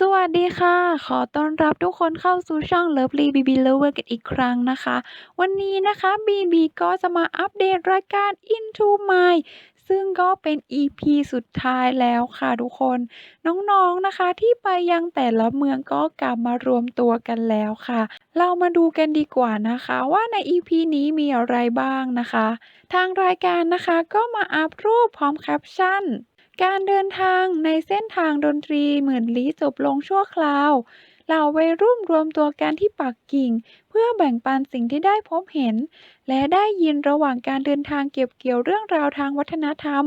สวัสดีค่ะ ขอต้อนรับทุกคนเข้าสู่ช่อง Lovely BB Lover กันอีกครั้งนะคะ วันนี้นะคะ BB ก็จะมาอัปเดตรายการ Into My ซึ่งก็เป็น EP สุดท้ายแล้วค่ะทุกคน น้องๆนะคะที่ไปยังแต่ละเมืองก็กลับมารวมตัวกันแล้วค่ะ เรามาดูกันดีกว่านะคะว่าใน EP นี้มีอะไรบ้างนะคะ ทางรายการนะคะก็มาอัปรูปพร้อมแคปชั่น การเดินทางในเส้นทางดนตรีหมื่นลี้จบลงชั่วคราว เหล่าวัยรุ่นรวมตัวกันที่ปักกิ่ง เพื่อแบ่งปันสิ่งที่ได้พบเห็น และได้ยินระหว่างการเดินทางเก็บเกี่ยวเรื่องราวทางวัฒนธรรม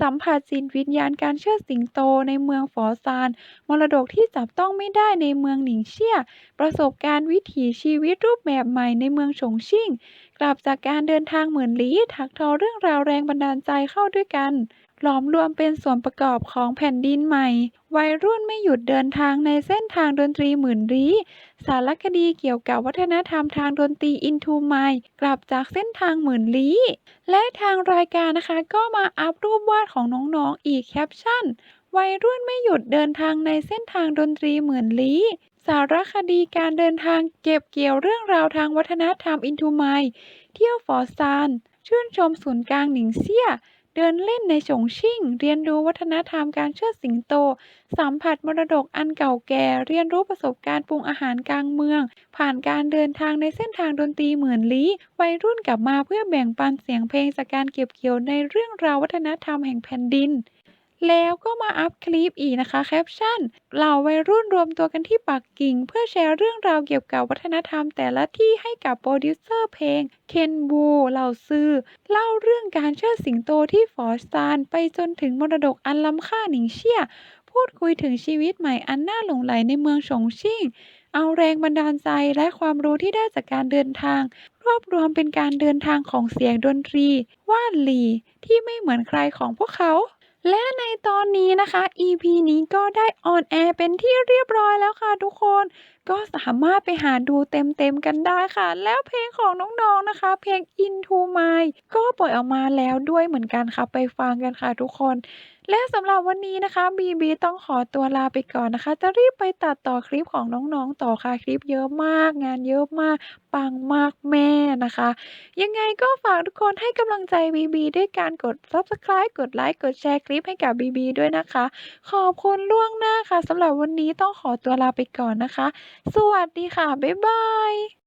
สัมผัสจิตวิญญาณการเชิดสิงโตในเมืองฝอซาน มรดกที่จับต้องไม่ได้ในเมืองหนิงเชี่ย ประสบการณ์วิถีชีวิตรูปแบบใหม่ในเมืองฉงชิ่ง กลับจากการเดินทางหมื่นลี้ถักทอเรื่องราวแรงบันดาลใจเข้าด้วยกัน หลอมรวมเป็นส่วนประกอบของแผ่นดินใหม่ วัยรุ่นไม่หยุดเดินทางในเส้นทางดนตรีหมื่นลี้ สารคดีเกี่ยวกับวัฒนธรรมทางดนตรี Into My กลับจากเส้นทางหมื่นลี้ และทางรายการนะคะก็มาอัพรูปวาดของน้องๆอีกแคปชั่น วัยรุ่นไม่หยุดเดินทางในเส้นทางดนตรีหมื่นลี้สารคดีการเดินทางเก็บเกี่ยวเรื่องราวทางวัฒนธรรม Into My เที่ยวฝอซาน ชื่นชมศูนย์กลางหนิงเซี่ย เดินเล่นในฉงชิ่ง เรียนรู้วัฒนธรรมการเชิดสิงโต สัมผัสมรดกอันเก่าแก่ เรียนรู้ประสบการณ์ปรุงอาหารกลางเมือง ผ่านการเดินทางในเส้นทางดนตรีหมื่นลี้วัยรุ่นกลับมาเพื่อแบ่งปันเสียงเพลงจากการเก็บเกี่ยวในเรื่องราววัฒนธรรมแห่งแผ่นดิน แล้วก็มาอัพคลิปอีกนะคะแคปชั่นเหล่าวัยรุ่นรวมตัวกันที่ปักกิ่ง เพื่อแชร์เรื่องราวเกี่ยวกับวัฒนธรรมแต่ละที่ให้กับโปรดิวเซอร์เพลงเคนบูเหล่าซือเล่าเรื่องการเชิดสิงโตที่ฝอร์ซานไปจนถึงมรดกอันล้ำค่าหนิงเชี่ย พูดคุยถึงชีวิตใหม่อันน่าหลงใหลในเมืองฉงชิ่งเอาแรงบันดาลใจและความรู้ที่ได้จากการเดินทาง รวบรวมเป็นการเดินทางของเสียงดนตรีว่านหลีที่ไม่เหมือนใครของพวกเขา และในตอนนี้นะคะ EP นี้ก็ได้ออนแอร์เป็นที่เรียบร้อยแล้วค่ะทุกคน ก็สามารถไปหาดูเต็มๆกันได้ค่ะ แล้วเพลงของน้องๆนะคะ เพลง Into My ก็ปล่อยออกมาแล้วด้วยเหมือนกันค่ะ ไปฟังกันค่ะทุกคน และสำหรับวันนี้นะคะ BB ต้องขอตัวลาไปก่อนนะคะ จะรีบไปตัดต่อคลิปของน้องๆต่อค่ะคลิปเยอะมาก งานเยอะมาก ปังมากแม่นะคะ ยังไงก็ฝากทุกคนให้กำลังใจบีบีด้วยการกด Subscribe กดไลค์กดแชร์คลิปให้กับบีบีด้วยนะคะ ขอบคุณล่วงหน้าค่ะสำหรับวันนี้ต้องขอตัวลาไปก่อนนะคะ สวัสดีค่ะ บ๊ายบาย